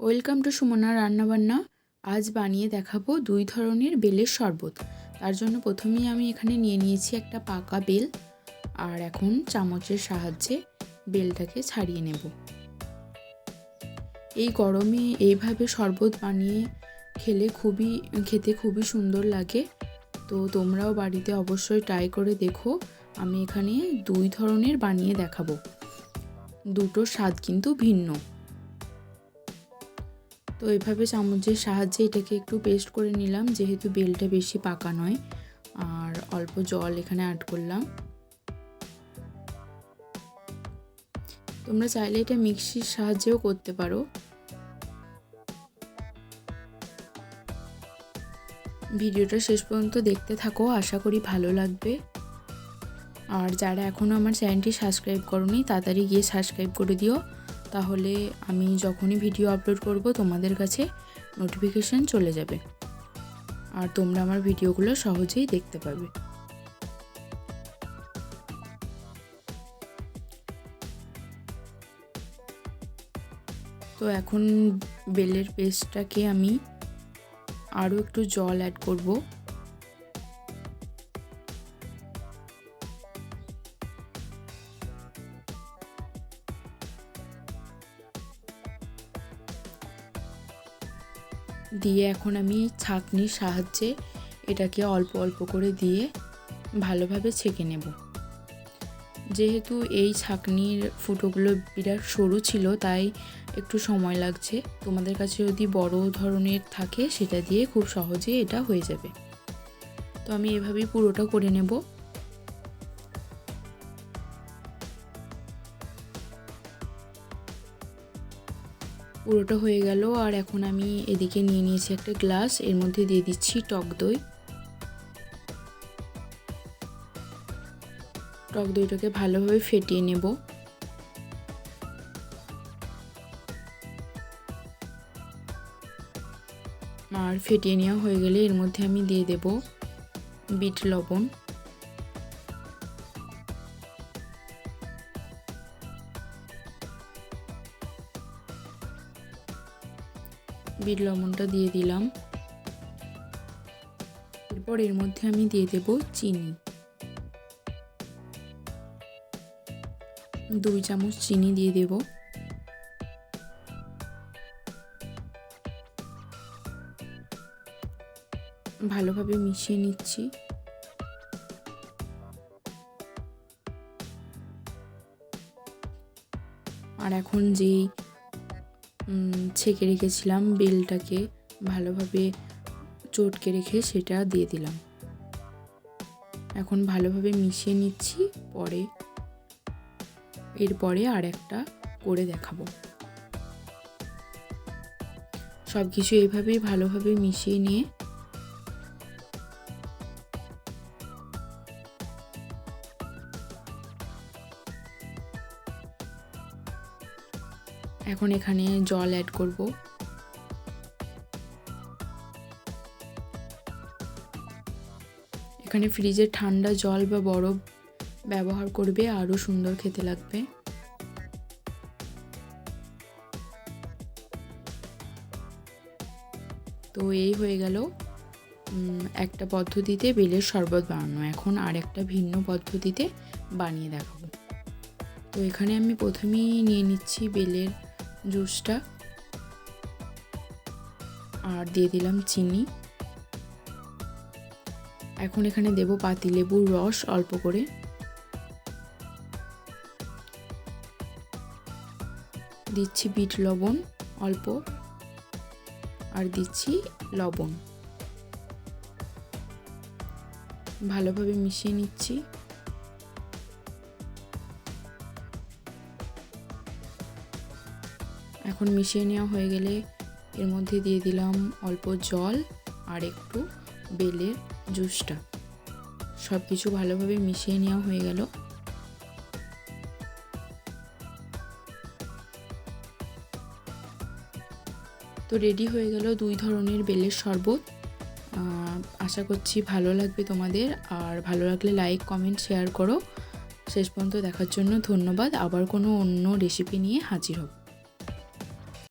Welcome to Sumana রান্নাবান্না। আজ বানিয়ে দেখাবো দুই ধরনের বেলের শরবত। তার জন্য প্রথমেই আমি এখানে নিয়ে নিয়েছি একটা পাকা বেল, আর এখন চামচের সাহায্যে বেলটাকে ছাড়িয়ে নেব। এই গরমে এইভাবে শরবত বানিয়ে খেলে খুবই, খেতে খুবই সুন্দর লাগে। তো তোমরাও বাড়িতে অবশ্যই ট্রাই করে দেখো। আমি এখানে দুই ধরনের বানিয়ে দেখাবো। দুটো স্বাদ কিন্তু ভিন্ন। তো এভাবে চামচের সাহায্যে এটাকে একটু পেস্ট করে নিলাম, যেহেতু বেলটা বেশি পাকা নয়। আর অল্প জল এখানে অ্যাড করলাম। তোমরা চাইলে এটা মিক্সির সাহায্যেও করতে পারো। ভিডিওটা শেষ পর্যন্ত দেখতে থাকো, আশা করি ভালো লাগবে। আর যারা এখনও আমার চ্যানেলটি সাবস্ক্রাইব করনি, তাড়াতাড়ি গিয়ে সাবস্ক্রাইব করে দিও। তাহলে আমি যখনই ভিডিও আপলোড করব, তোমাদের কাছে নোটিফিকেশান চলে যাবে। আর তোমরা আমার ভিডিওগুলো সহজেই দেখতে পাবে। তো এখন বেলের পেস্টটাকে আমি আরও একটু জল অ্যাড করব। দিয়ে এখন আমি ছাঁকনির সাহায্যে এটাকে অল্প অল্প করে দিয়ে ভালোভাবে ছেঁকে নেব। যেহেতু এই ছাঁকনির ফুটোগুলো বিরাট সরু ছিল, তাই একটু সময় লাগছে। তোমাদের কাছে যদি বড় ধরনের থাকে, সেটা দিয়ে খুব সহজে এটা হয়ে যাবে। তো আমি এভাবেই পুরোটা করে নেব। পুরোটা হয়ে গেল আর এখন আমি এদিকে নিয়ে নিয়েছি একটা গ্লাস। এর মধ্যে দিয়ে দিচ্ছি টক দই। টক দইটাকে ভালোভাবে ফেটিয়ে নেব। আর ফেটিয়ে নেওয়া হয়ে গেলে এর মধ্যে আমি দিয়ে দেব বিট লবণ। বিট লবণটা দিয়ে দিলাম। এরপর এর মধ্যে আমি দিয়ে দেব চিনি। দুই চামচ চিনি দিয়ে দেব। ভালোভাবে মিশিয়ে নিচ্ছি। আর এখন যেই ছেঁকে রেখেছিলাম বেলটাকে, ভালোভাবে চটকে রেখে সেটা দিয়ে দিলাম। এখন ভালোভাবে মিশিয়ে নিচ্ছি, পরে এরপরে আর একটা করে দেখাবো। সব কিছু এইভাবেই ভালোভাবে মিশিয়ে নিয়ে এখন এখানে জল অ্যাড করব। এখানে ফ্রিজে ঠান্ডা জল বা বরফ ব্যবহার করবে, আরও সুন্দর খেতে লাগবে। তো এই হয়ে গেল একটা পদ্ধতিতে বেলের শরবত বানানো। এখন আর একটা ভিন্ন পদ্ধতিতে বানিয়ে দেখাবো। তো এখানে আমি প্রথমেই নিয়ে নিচ্ছি বেলের জুসটা। আর দিয়ে দিলাম চিনি। এখন এখানে দেব পাতিলেবুর রস অল্প করে। দিচ্ছি বিট লবণ অল্প। আর দিচ্ছি লবণ। ভালোভাবে মিশিয়ে নিচ্ছি। এখন মিশিয়ে নেওয়া হয়ে গেলে এর মধ্যে দিয়ে দিলাম অল্প জল আর একটু বেলের জুসটা। সব কিছু ভালোভাবে মিশিয়ে নেওয়া হয়ে গেল। তো রেডি হয়ে গেল দুই ধরনের বেলের শরবত। আশা করছি ভালো লাগবে তোমাদের। আর ভালো লাগলে লাইক, কমেন্ট, শেয়ার করো। শেষ পর্যন্ত দেখার জন্য ধন্যবাদ। আবার কোনো অন্য রেসিপি নিয়ে হাজির হব।